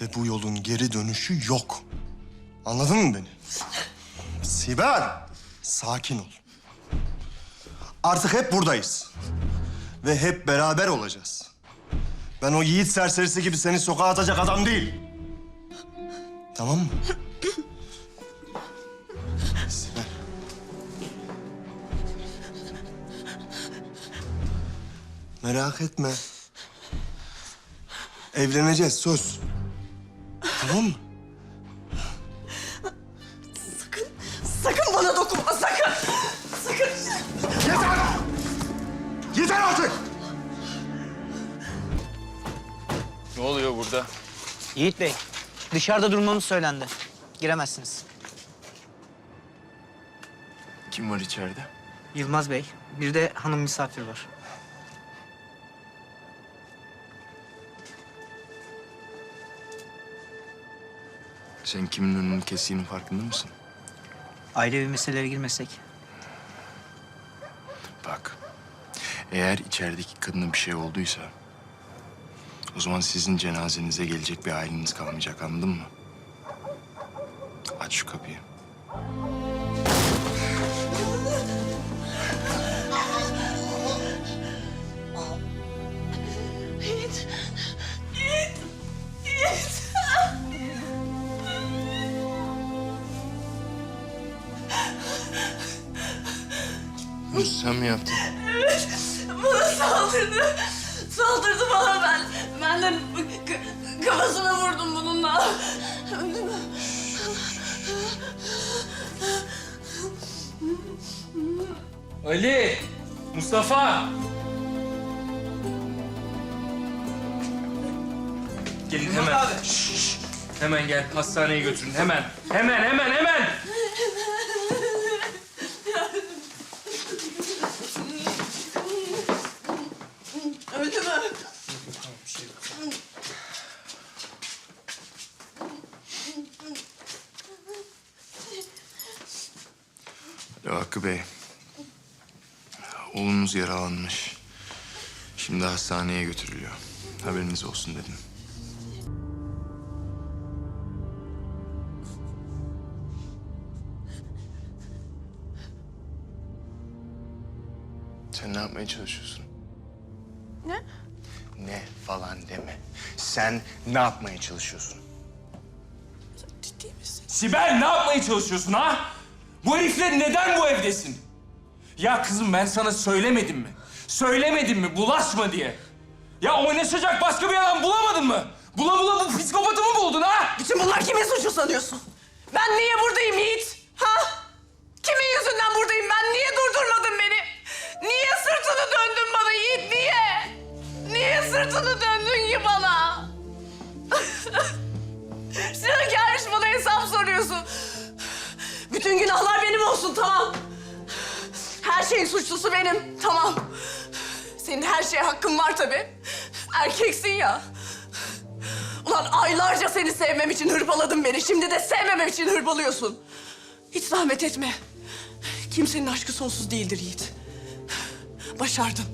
Ve bu yolun geri dönüşü yok. Anladın mı beni? Sibel, sakin ol. Artık hep buradayız. Ve hep beraber olacağız. Ben o yiğit serserisi gibi seni sokağa atacak adam değil. Tamam mı? Sibel. Merak etme. Evleneceğiz söz. Tamam mı? Sakın bana dokunma sakın. Sakın. Yeter! Yeter artık! Ne oluyor burada? Yiğit Bey, dışarıda durmamız söylendi. Giremezsiniz. Kim var içeride? Yılmaz Bey, bir de hanım misafir var. Sen kimin önünü kestiğinin farkında mısın? Ailevi meselelere girmesek. Bak, eğer içerideki kadına bir şey olduysa... ...o zaman sizin cenazenize gelecek bir aileniz kalmayacak, anladın mı? Aç şu kapıyı. Bunu sen mi yaptın? Bana saldırdı. Saldırdı bana ben. Ben de kafasına vurdum bununla. Öldü mü? Ali! Mustafa! Gelin hemen. Şşş. Hemen gel hastaneye götürün hemen. Hemen hemen hemen. Alo Hakkı Bey. Oğlunuz yaralanmış. Şimdi hastaneye götürülüyor. Haberiniz olsun dedim. Sen ne yapmaya çalışıyorsun? Ne? Ne falan deme. Sen ne yapmaya çalışıyorsun? Ciddi misin? Sibel ne yapmaya çalışıyorsun ha? Bu herifle neden bu evdesin? Ya kızım ben sana söylemedim mi? Söylemedim mi bulaşma diye? Ya oynaşacak başka bir adam bulamadın mı? Bula bula bu psikopatı mı buldun ha? Bütün bunlar kimin suçu sanıyorsun? Ben niye buradayım Yiğit? Ha? Kimin yüzünden buradayım ben? Hesap soruyorsun. Bütün günahlar benim olsun tamam. Her şeyin suçlusu benim tamam. Senin her şeye hakkın var tabii. Erkeksin ya. Ulan aylarca seni sevmem için hırpaladın beni. Şimdi de sevmemem için hırpalıyorsun. Hiç zahmet etme. Kimsenin aşkı sonsuz değildir Yiğit. Başardın.